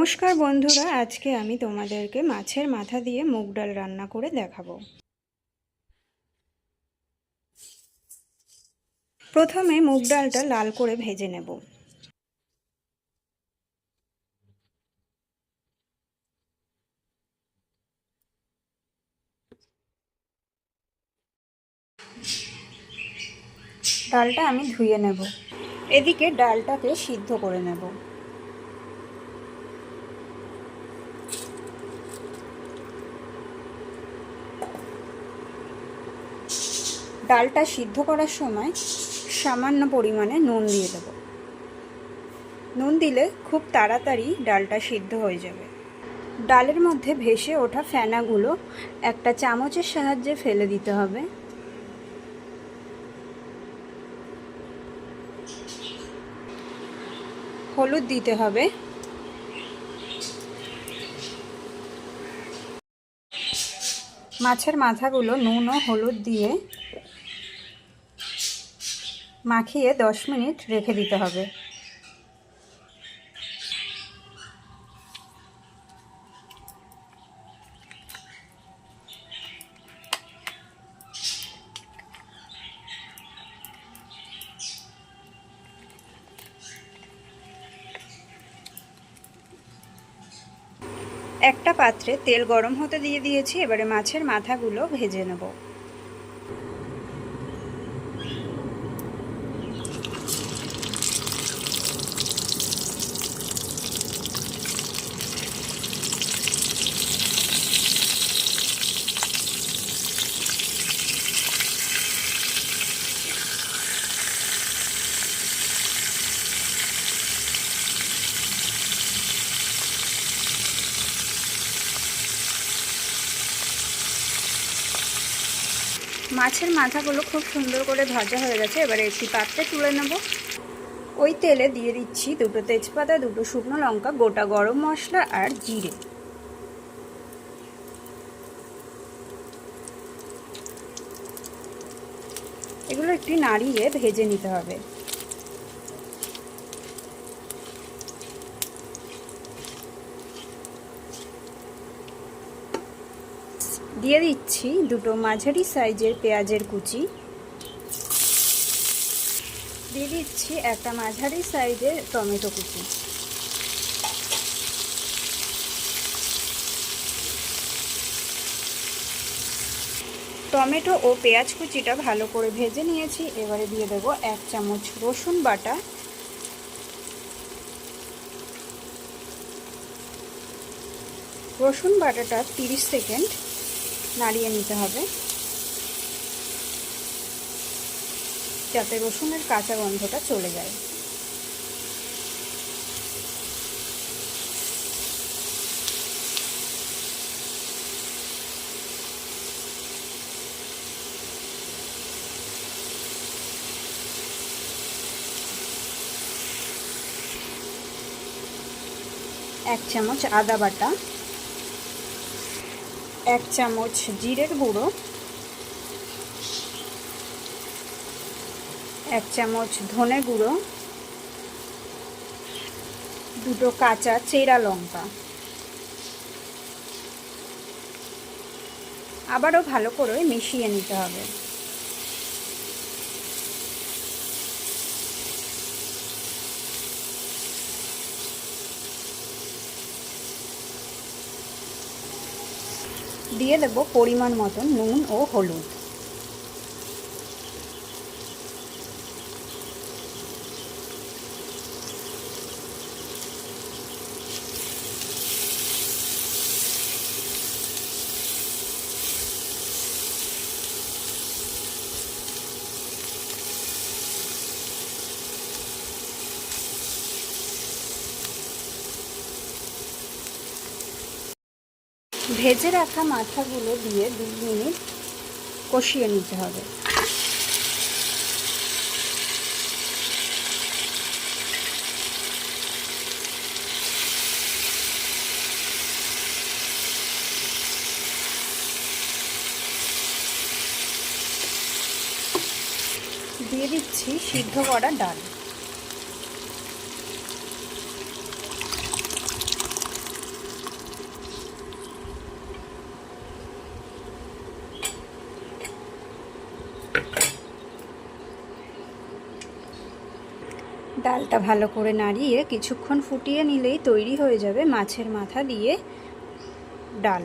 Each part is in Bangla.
নমস্কার বন্ধুরা, আজকে আমি তোমাদেরকে মাছের মাথা দিয়ে মুগ ডাল রান্না করে দেখাবো। প্রথমে মুগ ডালটা লাল করে ভেজে নেব। ডালটা আমি ধুয়ে নেব। এদিকে ডালটাকে সিদ্ধ করে নেব। ডালটা সিদ্ধ করার সময় সামান্য পরিমাণে নুন দিয়ে দেব। নুন দিলে খুব তাড়াতাড়ি ডালটা সিদ্ধ হয়ে যাবে। ডালের মধ্যে ভেসে ওঠা ফেনাগুলো একটা চামচের সাহায্যে ফেলে দিতে হবে। হলুদ দিতে হবে। মাছের মাথাগুলো নুন ও হলুদ দিয়ে মাখিয়ে দশ মিনিট রেখে দিতে হবে। একটা পাত্রে তেল গরম হতে দিয়ে দিয়েছি, এবারে মাছের মাথাগুলো ভেজে নেব। মাছের মাথাগুলো খুব সুন্দর করে ভাজা হয়ে গেছে, এবারে একটি পাত্রে তুলে নেব। ওই তেলে দিয়ে দিচ্ছি দুটো তেজপাতা, দুটো শুকনো লঙ্কা, গোটা গরম মশলা আর জিরে। এগুলো একটি নাড়িয়ে ভেজে নিতে হবে। দিয়ে দিচ্ছি দুটো মাঝারি সাইজের পেঁয়াজের কুচি। দিয়ে দিচ্ছি একটা মাঝারি সাইজের টমেটো কুচি। টমেটো ও পেঁয়াজ কুচিটা ভালো করে ভেজে নিয়েছি, এবারে দিয়ে দেব এক চামচ রসুন বাটা। রসুন বাটাটা তিরিশ সেকেন্ড নাড়িয়ে নিতে হবে। যাতে রসুনের কাঁচা গন্ধটা চলে যায়। এক চামচ আদা বাটা। এক চামচ জিরের গুঁড়ো, এক চামচ ধনে গুঁড়ো, দুটো কাঁচা চেরা লঙ্কা। আবারও ভালো করে মিশিয়ে নিতে হবে। দিয়ে দেব পরিমাণ মতন নুন ও হলুদ। ভেজে রাখা মাথাগুলো দিয়ে দু মিনিট কষিয়ে নিতে হবে। দিয়ে দিচ্ছি সিদ্ধ করা ডাল। ডালটা ভালো করে নাড়িয়ে কিছুক্ষণ ফুটিয়ে নিলেই তৈরি হয়ে যাবে মাছের মাথা দিয়ে ডাল।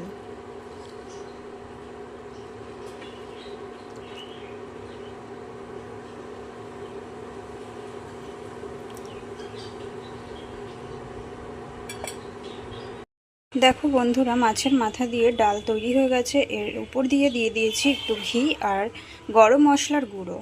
দেখো বন্ধুরা, মাছের মাথা দিয়ে ডাল তৈরি হয়ে গেছে। এর উপর দিয়ে দিয়ে দিয়েছি একটু ঘি আর গরম মশলার গুঁড়ো।